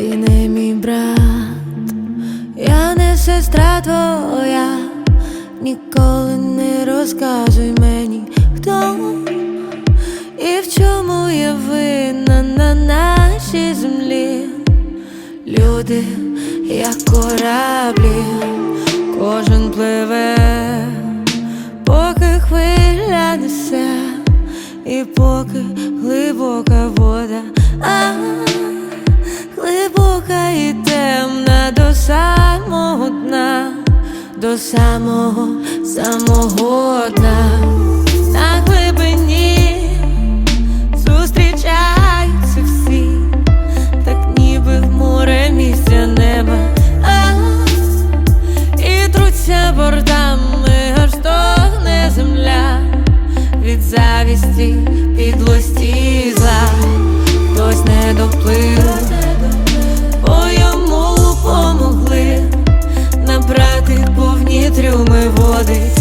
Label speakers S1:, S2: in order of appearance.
S1: ти не мій брат, я не сестра твоя, ніколи не розказуй мені, хто і в чому я винна на нашій землі. Люди, як кораблі, кожен пливе, поки хвиля несе, і поки глибока вода. Самого дна, до самого самого дна на глибині зустрічаються всі, так ніби в море місця неба, а і труться бортами, аж стогне земля від завісті, підлості зла, хтось не доплив, води